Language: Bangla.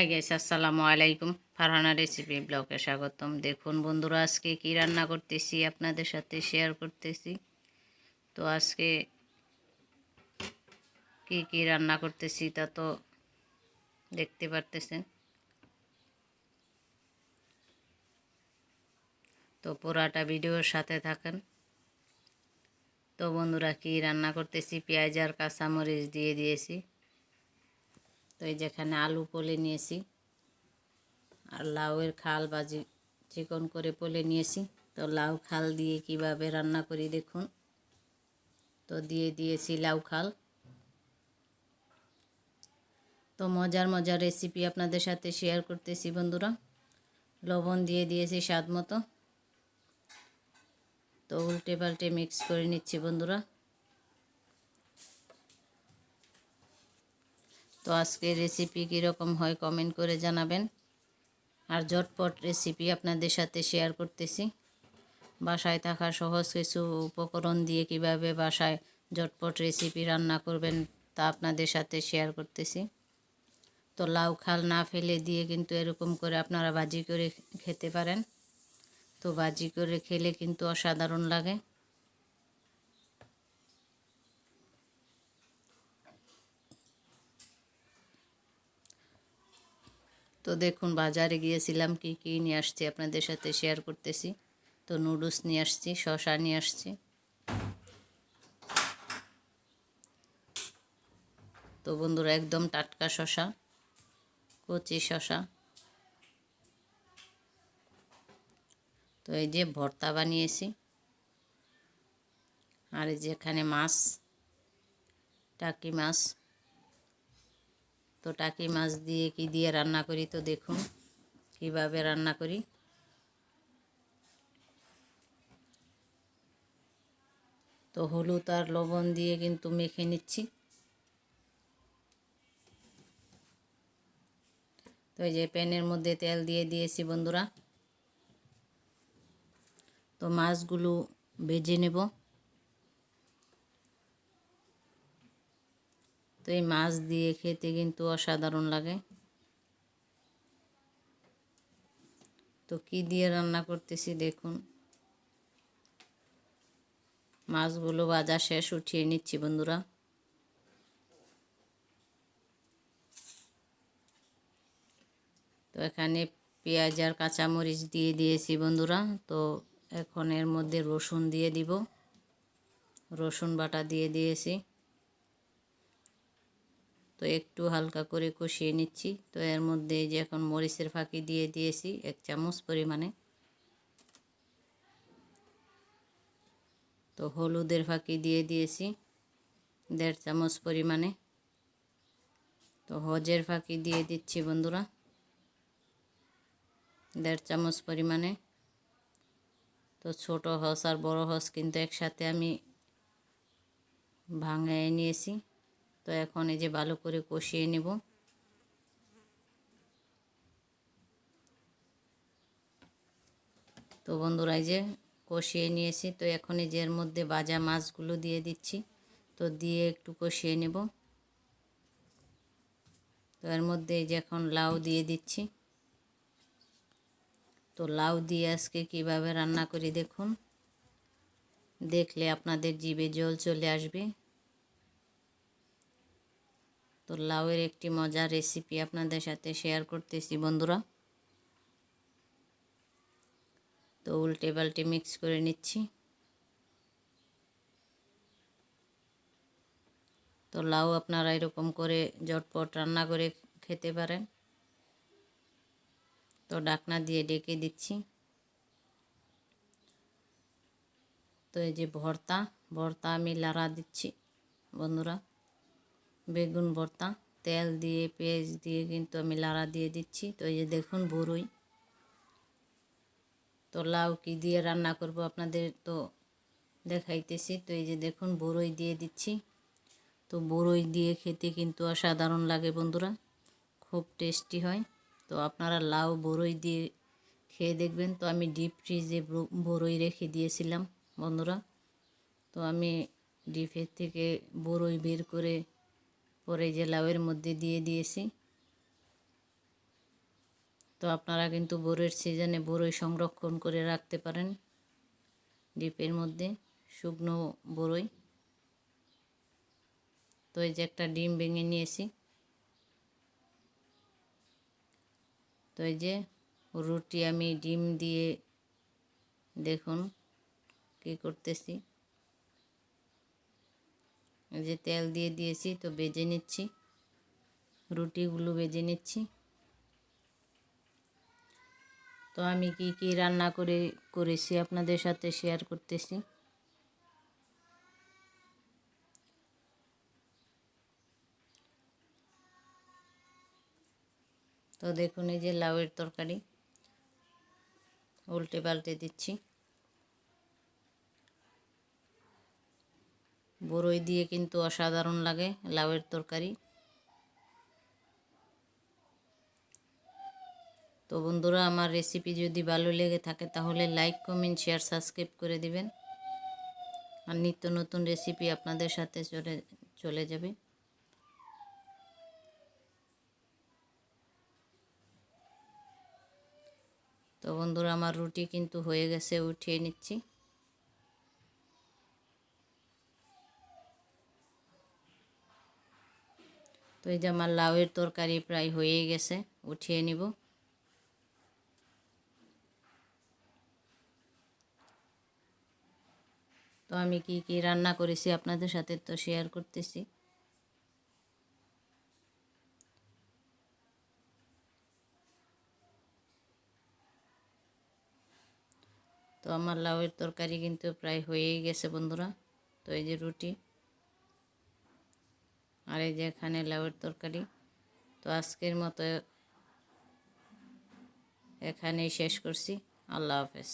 হাই গাইস আসসালামু আলাইকুম ফারহানা রেসিপি ব্লগে স্বাগতম। দেখুন বন্ধুরা, আজকে কি রান্না করতেছি, আপনাদের সাথে শেয়ার করতেছি। তো আজকে কি কি রান্না করতেছি তা তো দেখতে পারতেছেন। তো পুরাটা ভিডিওর সাথে থাকেন। তো বন্ধুরা, কি রান্না করতেছি, পেঁয়াজ আর কাঁচামরিচ দিয়ে দিয়েছি। তো এই যেখানে আলু পলে নিয়েছি আর লাউয়ের খাল বাজি চিকন করে পলে নিয়েছি। তো লাউ খাল দিয়ে কীভাবে রান্না করি দেখুন। তো দিয়ে দিয়েছি লাউ খাল। তো মজার মজার রেসিপি আপনাদের সাথে শেয়ার করতেছি বন্ধুরা। লবণ দিয়ে দিয়েছি স্বাদ মতো। তো উল্টে পাল্টে মিক্স করে নিচ্ছি বন্ধুরা। তো আজকের রেসিপি কীরকম হয় কমেন্ট করে জানাবেন। আর ঝটপট রেসিপি আপনাদের সাথে শেয়ার করতেছি। বাসায় থাকা সহজ কিছু উপকরণ দিয়ে কীভাবে বাসায় ঝটপট রেসিপি রান্না করবেন তা আপনাদের সাথে শেয়ার করতেছি। তো লাউ খাল না ফেলে দিয়ে কিন্তু এরকম করে আপনারা ভাজি করে খেতে পারেন। তো ভাজি করে খেলে কিন্তু অসাধারণ লাগে। তো দেখুন, বাজারে গিয়েছিলাম, কি কি নিয়ে আসছি আপনাদের সাথে শেয়ার করতেছি। তো নুডলস নিয়ে আসছি শশা নিয়ে আসছি। তো বন্ধুরা, একদম টাটকা শশা কচি শশা তো এই যে ভর্তা বানিয়েছি। আর এই যে এখানে মাছ, টাকি মাছ। তো টাকি মাছ দিয়ে কি দিয়ে রান্না করি তো দেখুন, কীভাবে রান্না করি। তো হলুদ আর লবণ দিয়ে কিন্তু মেখে নিচ্ছি। তো এই যে প্যানের মধ্যে তেল দিয়ে দিয়েছি বন্ধুরা। তো মাছগুলো ভেজে নেব। এই মাছ দিয়ে খেতে কিন্তু অসাধারণ লাগে। তো কি দিয়ে রান্না করতেছি দেখুন। মাছগুলো ভাজা শেষ, উঠিয়ে নিচ্ছি বন্ধুরা। তো এখানে পেঁয়াজ আর কাঁচামরিচ দিয়ে দিয়েছি বন্ধুরা। তো এখন এর মধ্যে রসুন দিয়ে দিব। রসুন বাটা দিয়ে দিয়েছি। তো একটু হালকা করে কষিয়ে নিচ্ছি। তো এর মধ্যে যে এখন মরিচের ফাঁকি দিয়ে দিয়েছি, এক চামচ পরিমাণে। তো হলুদের ফাঁকি দিয়ে দিয়েছি, দেড় চামচ পরিমাণে। তো হজের ফাঁকি দিয়ে দিচ্ছি বন্ধুরা, দেড় চামচ পরিমাণে। তো ছোট হস আর বড় হস কিন্তু একসাথে আমি ভাঙায় নিয়েছি। তো এখন এই যে ভালো করে কষিয়ে নেব। তো বন্ধুরা এই যে কষিয়ে নিয়েছি, তো এখন এই যে এর মধ্যে বাজা মাছগুলো দিয়ে দিচ্ছি, তো দিয়ে একটু কষিয়ে নেব। তো এর মধ্যে এই যে এখন লাউ দিয়ে দিচ্ছি। তো লাউ দিয়ে আজকে কীভাবে রান্না করি দেখুন। দেখলে আপনাদের জিভে জল চলে আসবে। তো লাউয়ের একটি মজার রেসিপি আপনাদের সাথে শেয়ার করতেছি, বন্ধুরা। তো উল্টে পাল্টে মিক্স করে নিচ্ছি। তো লাউ আপনারা এরকম করে জটপট রান্না করে খেতে পারেন। তো ডাকনা দিয়ে ডেকে দিচ্ছি। তো এই যে ভর্তা ভর্তা আমি লাড়া দিচ্ছি, বন্ধুরা। বেগুন ভর্তা, তেল দিয়ে, পেঁয়াজ দিয়ে কিন্তু আমি লাড়া দিয়ে দিচ্ছি। তো এই যে দেখুন বড়ই তো লাউ কি দিয়ে রান্না করব আপনাদের তো দেখাইতেছি। তো এই যে দেখুন বড়ই দিয়ে দিচ্ছি। তো বড়ই দিয়ে খেতে কিন্তু অসাধারণ লাগে বন্ধুরা, খুব টেস্টি হয়। তো আপনারা লাউ বড়ই দিয়ে খেয়ে দেখবেন। তো আমি ডিপ ফ্রিজে বড়ই রেখে দিয়েছিলাম বন্ধুরা। তো আমি ডিপের থেকে বড়ই বের করে পরে যে লাউয়ের মধ্যে দিয়ে দিয়েছি। তো আপনারা কিন্তু বড়ইয়ের সিজনে বড়ই সংরক্ষণ করে রাখতে পারেন ডিপের মধ্যে, শুকনো বড়ই তো এই যে একটা ডিম ভেঙে নিয়েছি। তো এই যে রুটি আমি ডিম দিয়ে দেখুন কি করতেছি। যে তেল দিয়ে দিয়েছি, তো বেজে নিচ্ছি। রুটিগুলো বেজে নিচ্ছি। তো আমি কি কি রান্না করে, করেছি আপনাদের সাথে শেয়ার করতেছি। তো দেখুন, এই যে লাউয়ের তরকারি, উল্টে পাল্টে দিচ্ছি। বড়ই দিয়ে কিন্তু অসাধারণ লাগে লাউয়ের তরকারি। তো বন্ধুরা, আমার রেসিপি যদি ভালো লেগে থাকে তাহলে লাইক কমেন্ট শেয়ার সাবস্ক্রাইব করে দিবেন। আর নিত্য নতুন রেসিপি আপনাদের সাথে চলে চলে যাবে। তো বন্ধুরা, আমার রুটি কিন্তু হয়ে গেছে, উঠিয়ে নিচ্ছি। তো এই যে আমার লাউয়ের তরকারি প্রায় হয়ে গেছে, উঠিয়ে নিব। তো আমি কি কি রান্না করেছি আপনাদের সাথে তো শেয়ার করতেছি। তো আমার লাউয়ের তরকারি কিন্তু প্রায় হয়েই গেছে বন্ধুরা, তো এই যে রুটি। আর এই যে এখানে লাউয়ের তরকারি তো আজকের মতো এখানেই শেষ করছি আল্লাহ হাফেজ